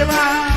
દેવા.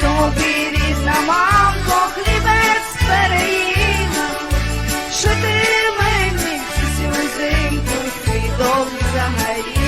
тобі рідна мамко, хлібець переїла, що ти мені всю зимку свідом загоріла.